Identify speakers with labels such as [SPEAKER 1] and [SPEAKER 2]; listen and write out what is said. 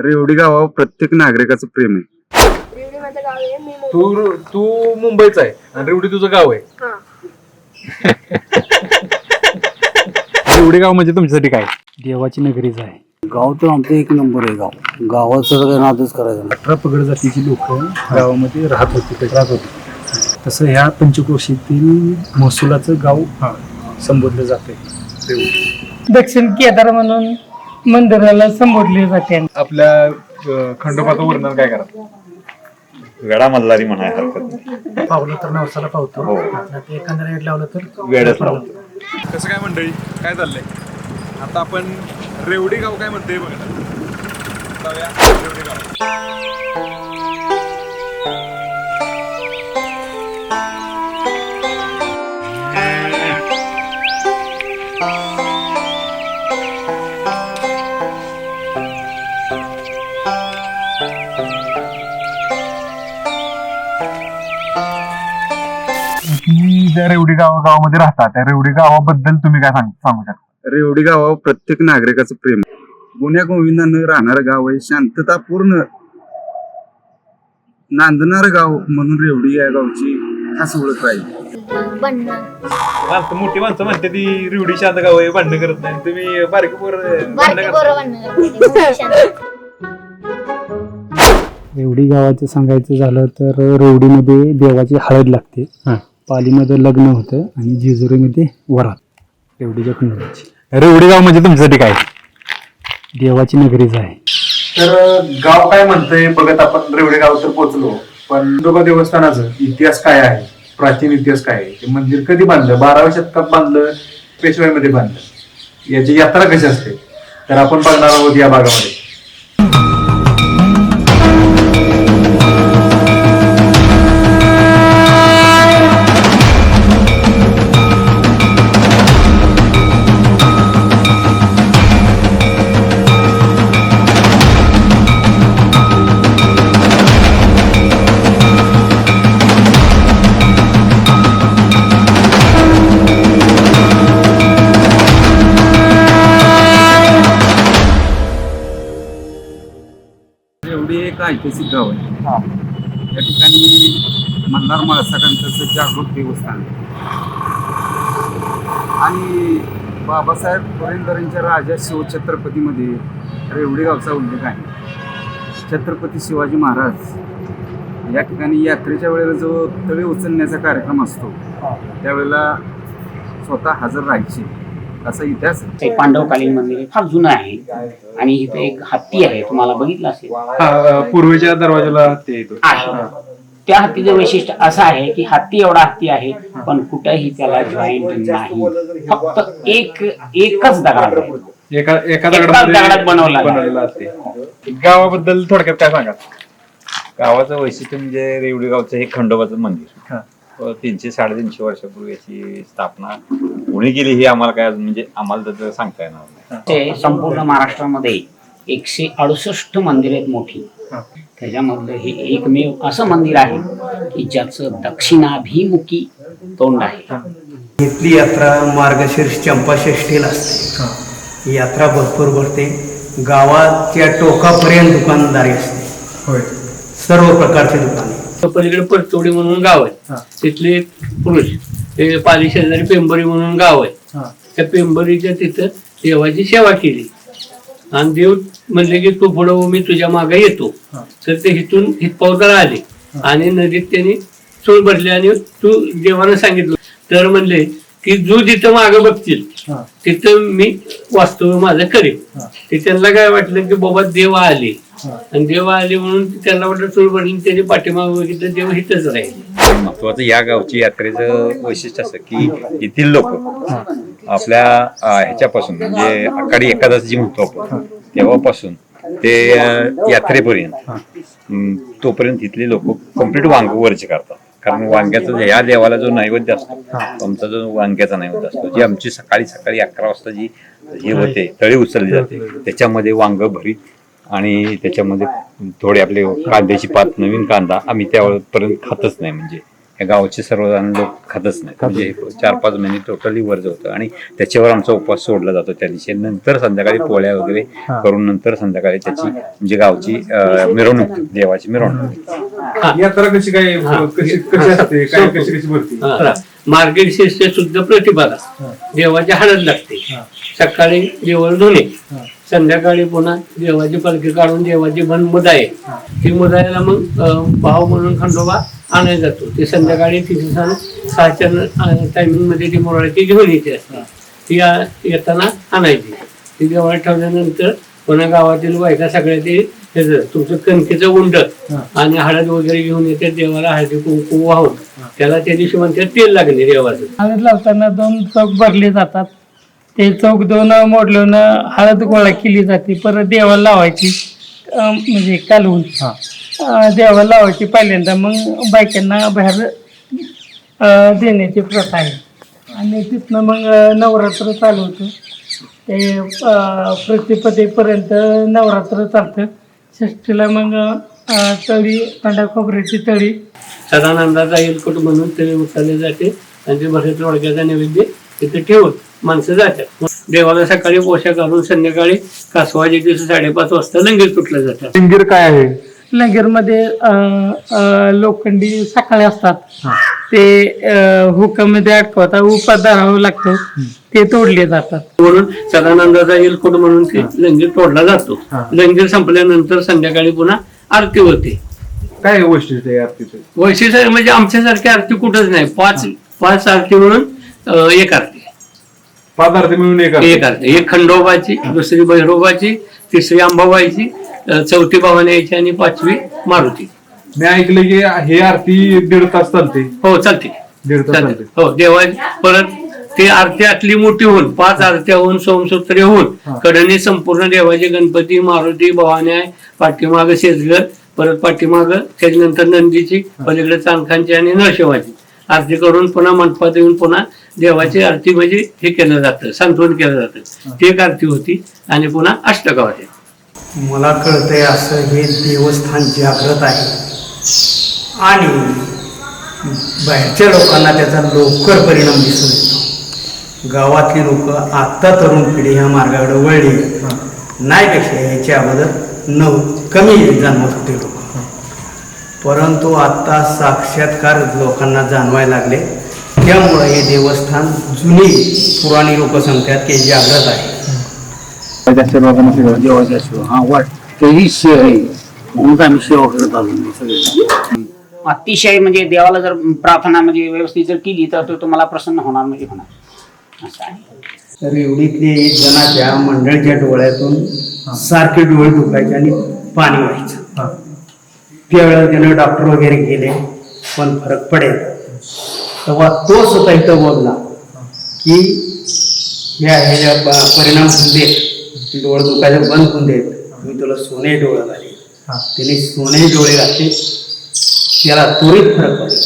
[SPEAKER 1] रेवडी गावावर प्रत्येक नागरिकाचं प्रेम आहे.
[SPEAKER 2] रेवडी माझं गाव आहे मी मुंबई-
[SPEAKER 3] तू तू मुंबईचा आहे आणि रेवडी तुझं गाव आहे.
[SPEAKER 2] हा.
[SPEAKER 3] रेवडी गाव म्हणजे तुमच्यासाठी काय?
[SPEAKER 4] देवाची नगरीच आहे.
[SPEAKER 5] गाव तर आमचं एक नंबर आहे गाव. गावाचं काही नादच करायचं नाही.
[SPEAKER 4] अठरा पगड जातीची लोक गावामध्ये राहत होती राहत होती. तसं ह्या पंचक्रोशीतील महसुलाचं गाव संबोधलं जाते
[SPEAKER 6] दक्षिण केदार म्हणून मंदिराला संबोधले जाते.
[SPEAKER 3] आपल्या अं, खंडोबाचं वर्णन काय करा?
[SPEAKER 7] वेडा मल्हारी म्हणाय हरकत नाही.
[SPEAKER 4] पावलं तर नवसाला पावतो.
[SPEAKER 7] हो.
[SPEAKER 4] ते एखाद्या रेट लावलं तर
[SPEAKER 7] वेडच लावतो.
[SPEAKER 3] कसं काय मंडळी? काय चाललंय? आता आपण रेवडी गाव काय म्हणते बघा. जाऊया रेवडी गाव. ज्या रेवडी गाव गावामध्ये राहता त्या रेवडी गावाबद्दल तुम्ही काय सांग सांगू शकता?
[SPEAKER 1] रेवडी गावावर प्रत्येक नागरिकाचं प्रेम. आहे गुन्ह्या गोविंदानं राहणारं गाव आहे शांततापूर्ण. नांदणार गाव म्हणून रेवडी या गावची खास ओळख राहील.
[SPEAKER 2] बन्ना
[SPEAKER 3] माणसं मोठी माणसं म्हणते ती रेवडी शांत गाव आहे भांडणं करत नाही. तुम्ही बारकी पोर
[SPEAKER 2] बारकी बरोबर
[SPEAKER 4] रेवडी गावाचं सांगायचं झालं तर रेवडीमध्ये देवाची हळद लागते. पालीमध्ये लग्न होतं आणि जेजुरीमध्ये वरात रेवडीच्या कुंडाची
[SPEAKER 3] रेवडी गाव म्हणजे तुमच्यासाठी काय?
[SPEAKER 4] देवाची नगरीच आहे.
[SPEAKER 3] तर गाव काय म्हणतंय? बघत आपण रेवडे गाव तर पोहोचलो पण खंडोबा देवस्थानाचं इतिहास काय आहे? प्राचीन इतिहास काय आहे? ते मंदिर कधी बांधलं? बाराव्या शतकात बांधलं? पेशवाईमध्ये बांधलं? याची यात्रा कशी असते? तर आपण बघणार आहोत या भागामध्ये.
[SPEAKER 1] एक ऐतिहासिक गाव आहे. या ठिकाणी मल्हार माळसाकांचं जागृत देवस्थान आहे. आणि बाबासाहेब पुरंदरेंच्या राजा शिवछत्रपतीमध्ये रेवडी गावचा उल्लेख आहे. छत्रपती शिवाजी महाराज या ठिकाणी यात्रेच्या वेळेला जो तळी उचलण्याचा कार्यक्रम असतो त्यावेळेला स्वतः हजर राहायचे. असा इतिहास
[SPEAKER 8] ते पांडवकालीन मंदिर आहे फार जुनं आहे. आणि इथे एक हत्ती आहे तुम्हाला बघितलं असेल.
[SPEAKER 3] पूर्वेच्या दरवाजाला ते येतो.
[SPEAKER 8] आहे. त्या हत्तीचं वैशिष्ट्य असं आहे की हत्ती एवढा हत्ती आहे पण कुठेही त्याला जॉईंट नाही. फक्त एक एकच दगडात आहे.
[SPEAKER 3] एका एका
[SPEAKER 8] एकाच
[SPEAKER 3] दगडामध्ये
[SPEAKER 8] दगडात बनवला आहे.
[SPEAKER 3] बनवलेला असते. गावाबद्दल थोडक्यात काय सांगा
[SPEAKER 7] गावाचं वैशिष्ट्य म्हणजे रेवडी गावचं हे खंडोबाचं मंदिर.
[SPEAKER 3] हा.
[SPEAKER 7] तीनशे साडेतीनशे वर्षापूर्वी याची स्थापना कोणी केली हे आम्हाला काय म्हणजे आम्हाला त्याचं सांगता येणार नाही.
[SPEAKER 8] ते संपूर्ण महाराष्ट्रामध्ये एकशे अडुसष्ट मंदिर आहेत मोठी. त्याच्यामधलं हे एकमेव असं मंदिर आहे की ज्याचं दक्षिणाभिमुखी तोंड आहे.
[SPEAKER 5] इथली यात्रा मार्गशीर्ष चंपाषष्ठीला असते. ही यात्रा भरपूर भरते. गावाच्या टोकापर्यंत दुकानदारी असते.
[SPEAKER 3] होय.
[SPEAKER 5] सर्व प्रकारचे दुकाने.
[SPEAKER 9] पलीकडे परतोडी म्हणून गाव. आहे तिथले पुरुष ते पाली शेजारी पेंबरी म्हणून गाव आहे. त्या पेंबरीच्या तिथं देवाची सेवा केली आणि देव म्हणले की तू पुढं मी तुझ्या मागे येतो. तर ते इथून हितपावतर आले आणि नदीत त्यांनी चूळ भरली आणि तू देवानं सांगितलं तर म्हणले की जो जिथं मागं बघतील. तिथं मी वास्तव माझं करेन. ते त्यांना काय वाटलं की बाबा देव आले. आणि देव आले म्हणून त्यांना वाटलं चूळ भरली त्यांनी त्याने पाठीमागं बघितलं देव हिथंच राहील.
[SPEAKER 7] महत्वाचं या गावची यात्रेचं वैशिष्ट्य असं की येथील लोक आपल्या ह्याच्यापासून म्हणजे आखाडी एकादश जी म्हणतो आपण तेव्हापासून ते यात्रेपर्यंत तोपर्यंत इथले लोक कंप्लीट वांग वरचे करतात. कारण वांग्याचा या देवाला जो नैवेद्य असतो आमचा जो वांग्याचा नैवेद्य असतो जी आमची सकाळी सकाळी अकरा वाजता जी हे होते तळी उचलली जाते त्याच्यामध्ये वांग भरीत आणि त्याच्यामध्ये थोडे आपले कांद्याची पात नवीन कांदा आम्ही त्यापर्यंत खातच नाही. म्हणजे या गावचे सर्वजण लोक खातच नाही. म्हणजे चार पाच महिने टोटली वर्ज होतं आणि त्याच्यावर आमचा उपवास सोडला जातो त्या दिवशी. नंतर संध्याकाळी पोळ्या वगैरे करून नंतर संध्याकाळी त्याची म्हणजे गावची मिरवणूक देवाची मिरवणूक.
[SPEAKER 3] यात्रा कशी काय कशी कशी असते? काय कशी कशी भरती?
[SPEAKER 9] हा. मार्गशीर्ष शुद्ध प्रतिपदा देवाची हळद लागते. सकाळी देवळ धुणे. संध्याकाळी पुन्हा देवाची पालखी काढून देवाची बन मुदाय. ती मुदायला मग भाव म्हणून खंडोबा आणायला जातो. ते संध्याकाळी तिथे सण सहाच्या टायमिंगमध्ये ती मोराची घेऊन येते. ती येताना आणायची. ती देवळात ठेवल्यानंतर पुन्हा गावातील बायका सगळ्या ते तुमचं कणकेचं उंड आणि हळद वगैरे घेऊन येते देवाला हळदी कुंकू वाहून. त्याला त्या दिवशी म्हणतात तेल लागले देवाचं.
[SPEAKER 6] हळद लावताना दोन चौक भरले जातात. ते चौक दोन मोडलून हळद गोळा केली जाते परत देवाला लावायची अं, म्हणजे कालवून. अं, देवाला लावायची पहिल्यांदा मग बायकांना बाहेर अं, देण्याची प्रथा आहे. आणि तिथनं मग अं, नवरात्र चालू होतं. ते अं, प्रतिपदेपर्यंत नवरात्र चालतं. षष्टीला मग अं, तळी कांदा खोबऱ्याची तळी.
[SPEAKER 9] सदानंदाचा येलकोट म्हणून ते उचलले जाते. आणि ते भरत रोडग्याचा नैवेद्य तिथे ठेवून माणसं जातात. देवाला सकाळी पोशाख घालून संध्याकाळी कासवाच्या दिवशी साडेपाच वाजता लंगेर तुटलं जातात.
[SPEAKER 3] सिंगीर काय आहे?
[SPEAKER 6] लंगरमध्ये अं, अं, लोखंडी सकाळी असतात. ते अं, हुकामध्ये अटकवतात उपात धरावं लागतं. ते तोडले जातात.
[SPEAKER 9] म्हणून सदानंदाचा येलकोट म्हणून ते लंगीर तोडला जातो. लंगीर संपल्यानंतर संध्याकाळी पुन्हा आरती होते.
[SPEAKER 3] काय वैशिष्ट्य आहे आरतीचं?
[SPEAKER 9] वैशिष्ट्य म्हणजे आमच्यासारखी आरती कुठंच नाही. पाच पाच आरती म्हणून एक आरती.
[SPEAKER 3] पाच आरती मिळून एक आरती.
[SPEAKER 9] एक आरती. एक खंडोबाची दुसरी भैरोबाची तिसरी अंबाबाईची चौथी भवानी आणि पाचवी मारुती.
[SPEAKER 3] मी ऐकलं की हे आरती दीड तास चालते.
[SPEAKER 9] हो चालते.
[SPEAKER 3] दीड तास
[SPEAKER 9] चालते. हो देवा परत ते आरती आतली मोठी होऊन पाच आरत्या होऊन सोमसूत्रे होऊन कडणी संपूर्ण देवाचे गणपती मारुती भवानी पाठीमाग शेजगर परत पाठीमाग त्याच्यानंतर नंदीची पलीकडे चांदखांची आणि नरशिवाची आरती करून पुन्हा मंडपात येऊन पुन्हा देवाची आरती म्हणजे हे केलं जातं सांत्वन केलं जातं. ती एक आरती होती आणि पुन्हा अष्टकावाची
[SPEAKER 5] मला कळतंय असं हे देवस्थान जागृत आहे. आणि बाहेरच्या लोकांना त्याचा लवकर परिणाम दिसून येतो. गावातली लोक आत्ता तरुण पिढी ह्या मार्गाकडे वळली. नाहीपेक्षा याच्या अगोदर नव कमी जाणवत होते लोक. परंतु आत्ता साक्षात्कार लोकांना जाणवायला लागले. त्यामुळे हे देवस्थान जुनी पुराणी लोक सांगतात की हे जागृत आहे.
[SPEAKER 1] जास्त लोकांना सेवा देवाच्या सेवा हा वाट तेही आहे. म्हणून आम्ही सेवा करत आलो सगळे
[SPEAKER 8] अतिशय म्हणजे देवाला जर प्रार्थना म्हणजे व्यवस्थित जर केली तर तो तुम्हाला प्रसन्न होणार म्हणजे होणार. असं आहे.
[SPEAKER 5] तर एवढीतले एक जणाच्या मंडळीच्या डोळ्यातून सारखे डोळे दुखायचे आणि पाणी व्हायचं. त्यावेळेला त्यानं डॉक्टर वगैरे गेले पण फरक पडेल. तेव्हा तो स्वतः इथं बोलला की या ह्याच्या परिणाम होऊन देत. डोळे दुखायला बंद होऊन देत. मी तुला सोने डोळे घाले त्याने सोने डोळे घातले. त्याला त्वरित फरक पडेल.